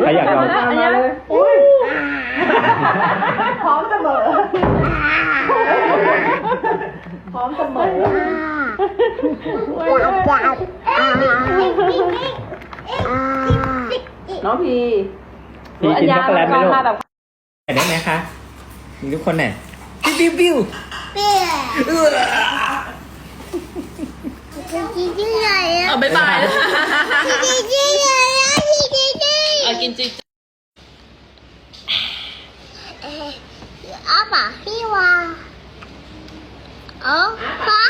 ใครอยากลองมามาเลยพร้อมเสมอพร้อมเสมอน้องพีพี่กินช็อกโกแลตไหมลูกมาแบบได้ไหมคะมีทุกคนเนี่ยปิ้วปิ้วปิ้วเออเอาบายบาย กินจริงอ้าปากพี่วาเออคะ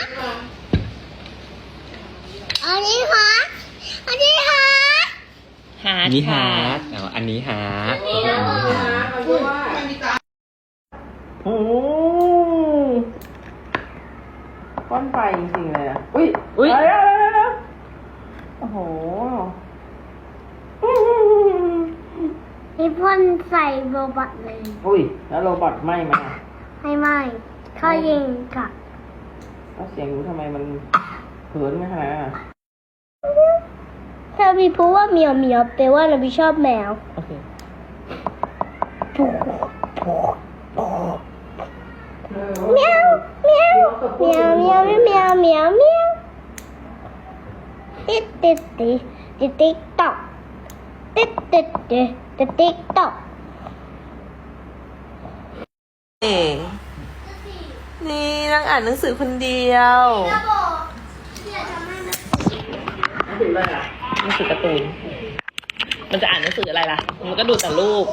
อันนี้คะอันนี้คะหานี่หาร์ดเอาอันนี้หาร์ดโอ้ก้อนไฟจริงๆเลยอะ อุ้ยอุ้ยออะไรอะไรอะไรโอ้โห พ่นใส่โรบอทเลย อุ้ย แล้วโรบอทไหม้ไหมอะให้ไหมเขายิงกับแล้วเสียงหนูทำไมมันเหินไม่ขนาดนั้นอะถ้าพี่พูดว่าเหมียวเหมียวแปลว่าเราพี่ชอบแมวโอเคเมียวเมียวเมียวเมียวเมียวเมียวเมียวติ๊ดติ๊ดติ๊ดติ๊ดติ๊กตอก ติ๊ดติ๊ดติ๊ดติ๊ดติ๊กตอกเอ๋นี่นั่งอ่านหนังสือคนเดียวหนังสือการ์ตูน มันจะอ่านหนังสืออะไรล่ะ มันก็ดูแต่รูป